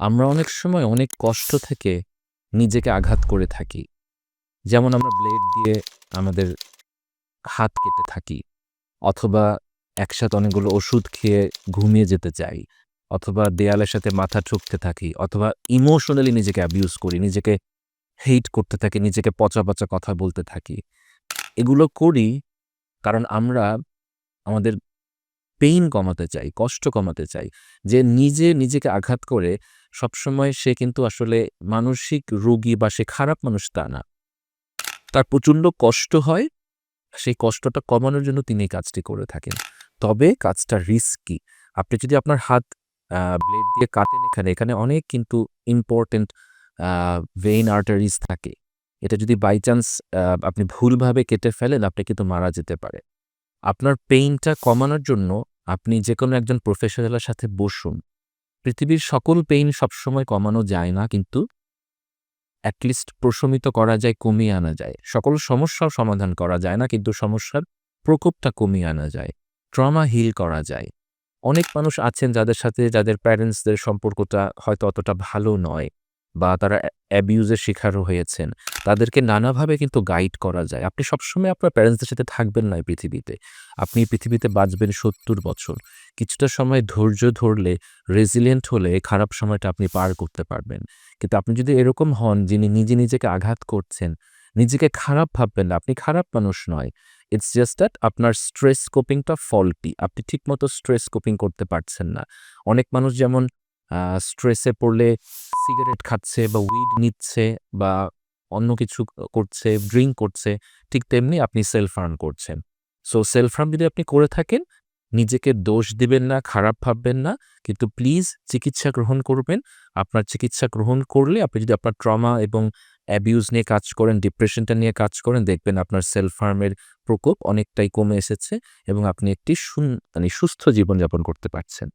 আমরা অনেক সময় অনেক কষ্ট থেকে নিজেকে আঘাত করে থাকি। যেমন আমরা ব্লেড দিয়ে আমাদের হাত কেটে থাকি, অথবা একসাথে অনেকগুলো ওষুধ খেয়ে ঘুমিয়ে যেতে চাই, অথবা দেয়ালের সাথে মাথা ঠুকতে থাকি, অথবা ইমোশনালি নিজেকে অ্যাবিউজ করি, নিজেকে হেইট করতে থাকি, নিজেকে পচা পচা কথা বলতে থাকি। এগুলো করি কারণ আমরা আমাদের পেইন কমাতে চাই, কষ্ট কমাতে চাই। যে নিজে নিজেকে আঘাত করে সবসময় সে কিন্তু আসলে মানসিক রোগী বা সে খারাপ মানুষ তা না। তার প্রচণ্ড কষ্ট হয়, সেই কষ্টটা কমানোর জন্য তিনি এই কাজটি করে থাকেন। তবে কাজটা রিস্কি আপনি যদি আপনার হাত ব্লেড দিয়ে কাটেন এখানে এখানে অনেক কিন্তু ইম্পর্টেন্ট ভেইন আর্টারিজ থাকে। এটা যদি বাই চান্স আপনি ভুলভাবে কেটে ফেলেন, আপনি কিন্তু মারা যেতে পারে আপনার পেইনটা কমানোর জন্য আপনি যে কোনো একজন প্রফেশনালের সাথে বসুন। পৃথিবীর সকল পেইন সবসময় কমানো যায় না, কিন্তু অ্যাটলিস্ট প্রশমিত করা যায়, কমিয়ে আনা যায়। সকল সমস্যাও সমাধান করা যায় না, কিন্তু সমস্যার প্রকোপটা কমিয়ে আনা যায়। ট্রমা হিল করা যায়। অনেক মানুষ আছেন যাদের সাথে, যাদের প্যারেন্টসদের সম্পর্কটা হয়তো অতটা ভালো নয়। বা তারা অ্যাবিউজের শিকারও হয়েছেন। তাদেরকে নানাভাবে কিন্তু গাইড করা যায়। আপনি সবসময় আপনার প্যারেন্টসদের সাথে থাকবেন না পৃথিবীতে। আপনি পৃথিবীতে বাঁচবেন সত্তর বছর। কিছুটা সময় ধৈর্য ধরলে রেজিলিয়েন্ট হলে খারাপ সময়টা আপনি পার করতে পারবেন। কিন্তু আপনি যদি এরকম হন, যিনি নিজে নিজেকে আঘাত করছেন, নিজেকে খারাপ ভাববেন না, আপনি খারাপ মানুষ নয়। ইটস জাস্ট দ্যাট আপনার স্ট্রেস কোপিংটা ফল্টি আপনি ঠিকমতো স্ট্রেস কোপিং করতে পারছেন না। অনেক মানুষ যেমন স্ট্রেসে পড়লে সিগারেট খাচ্ছে বা উইড নিচ্ছে বা অন্য কিছু করছে ড্রিঙ্ক করছে, ঠিক তেমনি আপনি সেলফ হার্ম করছেন। সো সেলফ হার্ম যদি আপনি করে থাকেন, নিজেকে দোষ দিবেন না, খারাপ ভাববেন না, কিন্তু প্লিজ চিকিৎসা গ্রহণ করবেন। আপনার চিকিৎসা গ্রহণ করলে আপনি যদি আপনার ট্রমা এবং অ্যাবিউজ নিয়ে কাজ করেন ডিপ্রেশনটা নিয়ে কাজ করেন, দেখবেন আপনার সেলফ হার্মের প্রকোপ অনেকটাই কমে এসেছে এবং আপনি একটি মানে সুস্থ জীবনযাপন করতে পারছেন।